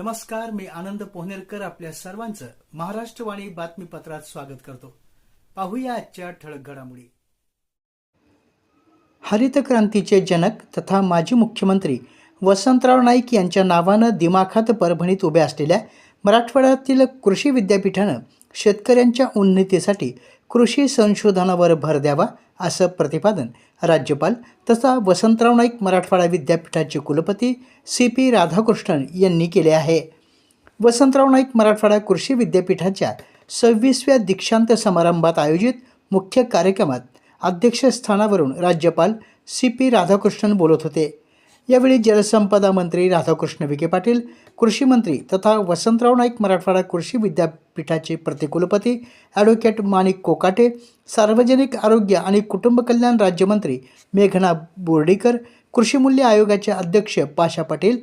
नमस्कार मी आनंद पोहनेरकर आपल्या सर्वांचं महाराष्ट्रवाणी बातमीपत्रात स्वागत करतो. पाहूया आजच्या ठळक घडामोडी. हरित क्रांतीचे जनक तथा माजी मुख्यमंत्री वसंतराव नाईक यांच्या नावानं दिमाखात परभणीत उभ्या असलेल्या मराठवाड्यातील कृषी विद्यापीठानं शेतकऱ्यांच्या उन्नतीसाठी कृषी संशोधनावर भर द्यावा असं प्रतिपादन राज्यपाल तथा वसंतराव नाईक मराठवाडा विद्यापीठाचे कुलपती सी पी राधाकृष्णन यांनी केले आहे. वसंतराव नाईक मराठवाडा कृषी विद्यापीठाच्या सव्वीसव्या दीक्षांत समारंभात आयोजित मुख्य कार्यक्रमात अध्यक्षस्थानावरून राज्यपाल सी पी राधाकृष्णन बोलत होते. यावेळी जलसंपदा मंत्री राधाकृष्ण विखे पाटील कृषी मंत्री तथा वसंतराव नाईक मराठवाडा कृषी विद्यापीठाचे प्रतिकुलपती ॲडव्होकेट माणिक कोकाटे सार्वजनिक आरोग्य आणि कुटुंब कल्याण राज्यमंत्री मेघना बोर्डीकर कृषी मूल्य आयोगाचे अध्यक्ष पाशा पाटील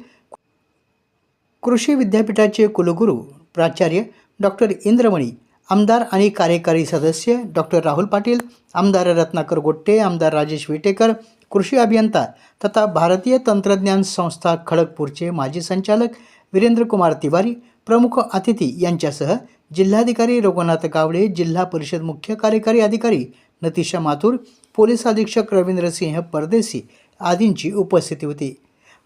कृषी विद्यापीठाचे कुलगुरू प्राचार्य डॉक्टर इंद्रमणी आमदार आणि कार्यकारी सदस्य डॉक्टर राहुल पाटील आमदार रत्नाकर गोट्टे आमदार राजेश विटेकर कृषी अभियंता तथा भारतीय तंत्रज्ञान संस्था खडगपूरचे माजी संचालक वीरेंद्र कुमार तिवारी प्रमुख अतिथी यांच्यासह जिल्हाधिकारी रघुनाथ गावडे जिल्हा परिषद मुख्य कार्यकारी अधिकारी नतिशा माथुर पोलीस अधीक्षक रवींद्र सिंह परदेसी आदींची उपस्थिती होती.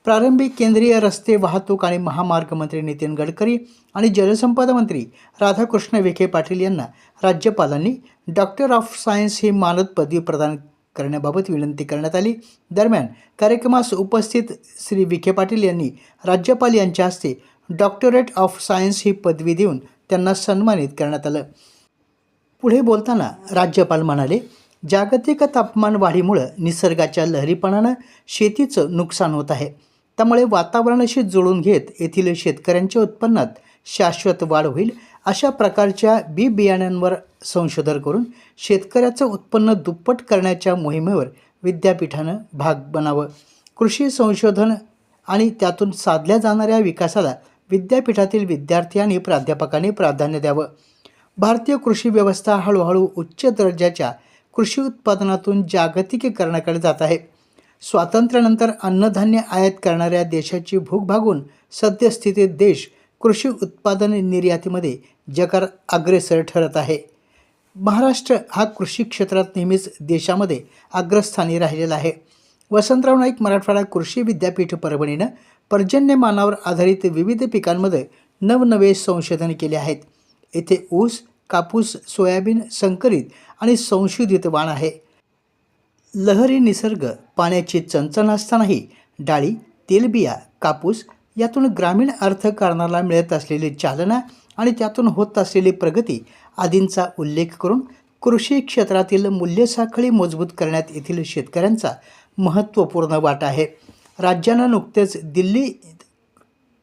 प्रारंभी केंद्रीय रस्ते वाहतूक आणि महामार्ग मंत्री नितीन गडकरी आणि जलसंपदा मंत्री राधाकृष्ण विखे पाटील यांना राज्यपालांनी डॉक्टर ऑफ सायन्स ही मानद पदवी प्रदान करण्याबाबत विनंती करण्यात आली. दरम्यान कार्यक्रमास उपस्थित श्री विखे पाटील यांनी राज्यपाल यांच्या हस्ते डॉक्टरेट ऑफ सायन्स ही पदवी देऊन त्यांना सन्मानित करण्यात आलं. पुढे बोलताना राज्यपाल म्हणाले जागतिक तापमान वाढीमुळं निसर्गाच्या लहरीपणानं शेतीचं नुकसान होत आहे. त्यामुळे वातावरणाशी जुळून घेत येथील शेतकऱ्यांच्या उत्पन्नात शाश्वत वाढ होईल अशा प्रकारच्या बी बियाण्यांवर संशोधन करून शेतकऱ्याचं उत्पन्न दुप्पट करण्याच्या मोहिमेवर विद्यापीठानं भाग बनावं. कृषी संशोधन आणि त्यातून साधल्या जाणाऱ्या विकासाला विद्यापीठातील विद्यार्थी आणि प्राध्यापकांनी प्राधान्य द्यावं. भारतीय कृषी व्यवस्था हळूहळू उच्च दर्जाच्या कृषी उत्पादनातून जागतिकीकरणाकडे जात आहे. स्वातंत्र्यानंतर अन्नधान्य आयात करणाऱ्या देशाची भूक भागून सद्यस्थितीत देश कृषी उत्पादन निर्यातीमध्ये जगात अग्रेसर ठरत आहे. महाराष्ट्र हा कृषी क्षेत्रात नेहमीच देशामध्ये अग्रस्थानी राहिलेला आहे. वसंतराव नाईक मराठवाडा कृषी विद्यापीठ परभणीनं पर्जन्यमानावर आधारित विविध पिकांमध्ये नवनवे संशोधन केले आहेत. येथे ऊस कापूस सोयाबीन संकरित आणि संशोधित वाण आहे. लहरी निसर्ग पाण्याची चणचण असतानाही डाळी तेलबिया कापूस यातून ग्रामीण अर्थकारणाला मिळत असलेली चालना आणि त्यातून होत असलेली प्रगती आदींचा उल्लेख करून कृषी क्षेत्रातील मूल्यसाखळी मजबूत करण्यात येथील शेतकऱ्यांचा महत्त्वपूर्ण वाटा आहे. राज्यानं नुकतेच दिल्ली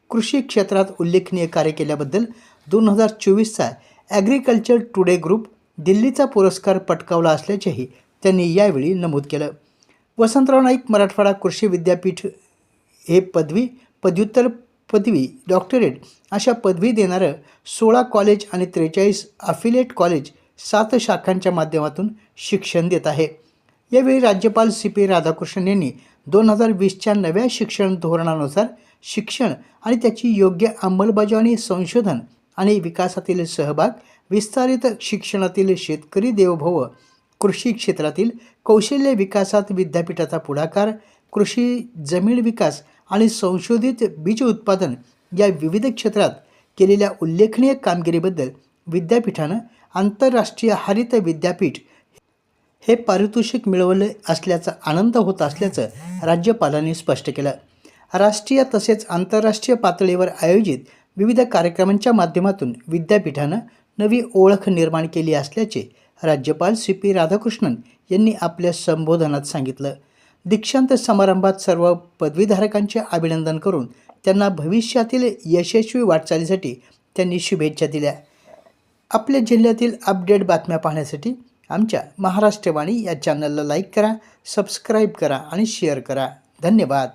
कृषी क्षेत्रात उल्लेखनीय कार्य केल्याबद्दल दोन हजार चोवीसचा ॲग्रिकल्चर टुडे ग्रुप दिल्लीचा पुरस्कार पटकावला असल्याचेही त्यांनी यावेळी नमूद केलं. वसंतराव नाईक मराठवाडा कृषी विद्यापीठ हे पदवी पदव्युत्तर पदवी डॉक्टरेट अशा पदवी देणारं सोळा कॉलेज आणि त्रेचाळीस अफिलिएट कॉलेज सात शाखांच्या माध्यमातून शिक्षण देत आहे. यावेळी राज्यपाल सी पी राधाकृष्णन यांनी दोन हजार वीसच्या नव्या शिक्षण धोरणानुसार शिक्षण आणि त्याची योग्य अंमलबजावणी संशोधन आणि विकासातील सहभाग विस्तारित शिक्षणातील शेतकरी देवभव कृषी क्षेत्रातील कौशल्य विकासात विद्यापीठाचा पुढाकार कृषी जमीन विकास आणि संशोधित बीज उत्पादन या विविध क्षेत्रात केलेल्या उल्लेखनीय कामगिरीबद्दल विद्यापीठानं आंतरराष्ट्रीय हरित विद्यापीठ हे पारितोषिक मिळवले असल्याचा आनंद होत असल्याचं राज्यपालांनी स्पष्ट केलं. राष्ट्रीय तसेच आंतरराष्ट्रीय पातळीवर आयोजित विविध कार्यक्रमांच्या माध्यमातून विद्यापीठानं नवी ओळख निर्माण केली असल्याचे राज्यपाल सी पी राधाकृष्णन यांनी आपल्या संबोधनात सांगितलं. दीक्षांत समारंभात सर्व पदवीधारकांचे अभिनंदन करून त्यांना भविष्यातील यशस्वी वाटचालीसाठी त्यांनी शुभेच्छा दिल्या. आपल्या जिल्ह्यातील अपडेट बातम्या पाहण्यासाठी आमच्या महाराष्ट्रवाणी या चॅनलला लाईक करा सबस्क्राईब करा आणि शेअर करा. धन्यवाद.